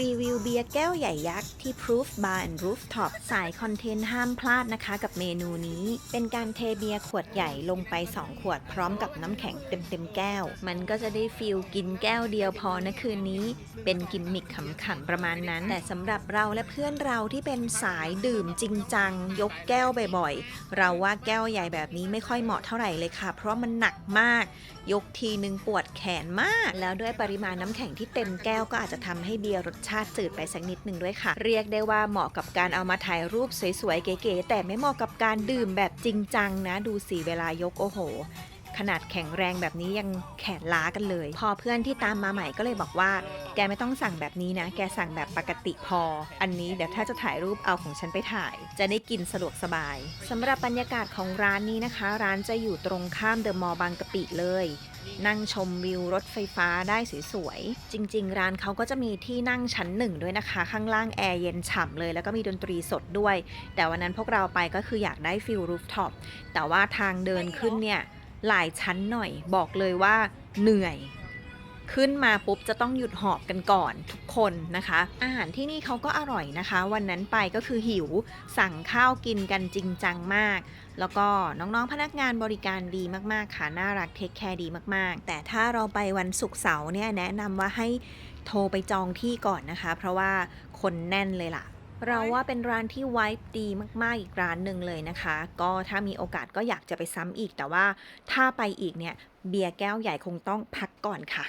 รีวิวเบียร์แก้วใหญ่ยักษ์ที่ Proof Bar and Rooftop สายคอนเทนต์ห้ามพลาดนะคะกับเมนูนี้ เป็นการเทเบียร์ขวดใหญ่ลงไป 2 ขวดพร้อมกับน้ำแข็งเต็มๆแก้ว มันก็จะได้ฟีลกินแก้วเดียวพอนะคืนนี้ เป็นกิมมิคขำๆประมาณนั้น แต่สำหรับเราและเพื่อนเราที่เป็นสายดื่มจริงจัง ยกแก้วบ่อยๆ เราว่าแก้วใหญ่แบบนี้ไม่ค่อยเหมาะเท่าไหร่เลยค่ะ เพราะมันหนักมาก ยกทีนึงปวดแขนมาก แล้วด้วยปริมาณน้ำแข็งที่เต็มแก้วก็อาจจะทำให้เบียร์รสชาติจืดไปสักนิดหนึ่งด้วยค่ะ เรียกได้ว่าเหมาะกับการเอามาถ่ายรูปสวยๆเก๋ๆแต่ไม่เหมาะกับการดื่มแบบจริงจังนะดูสิเวลายกโอ้โห ขนาดแข็งแรงแบบนี้ยังแขนล้ากันเลย พอเพื่อนที่ตามมาใหม่ก็เลยบอกว่า แกไม่ต้องสั่งแบบนี้นะ แกสั่งแบบปกติพอ อันนี้เดี๋ยวถ้าจะถ่ายรูปเอาของฉันไปถ่าย จะได้กินสะดวกสบายสำหรับบรรยากาศของร้านนี้นะคะ ร้านจะอยู่ตรงข้ามเดอะมอลล์บางกะปิเลยนั่งชมวิวรถไฟฟ้าได้สวยๆ จริง ๆ ร้านเขาก็จะมีที่นั่งชั้นหนึ่งด้วยนะคะ ข้างล่างแอร์เย็นฉ่ำเลย แล้วก็มีดนตรีสดด้วย แต่วันนั้นพวกเราไปก็คืออยากได้ฟิลรูฟท็อป แต่ว่าทางเดินขึ้นเนี่ย หลายชั้นหน่อย บอกเลยว่าเหนื่อย ขึ้นมาปุ๊บจะต้องหยุดหอบกันก่อนทุกคนนะคะ อาหารที่นี่เขาก็อร่อยนะคะ วันนั้นไปก็คือหิวสั่งข้าวกินกันจริงจังมาก แล้วก็น้องๆพนักงานบริการดีมากๆค่ะน่ารักเทคแคร์ดีมากๆ แต่ถ้าเราไปวันศุกร์เสาร์เนี่ยแนะนำว่าให้โทรไปจองที่ก่อนนะคะ เพราะว่าคนแน่นเลยล่ะ เราว่าเป็นร้านที่ไวท์ดีมากๆ อีกร้านหนึ่งเลยนะคะ ก็ถ้ามีโอกาสก็อยากจะไปซ้ำอีก แต่ว่าถ้าไปอีกเนี่ย เบียร์แก้วใหญ่คงต้องพักก่อนค่ะ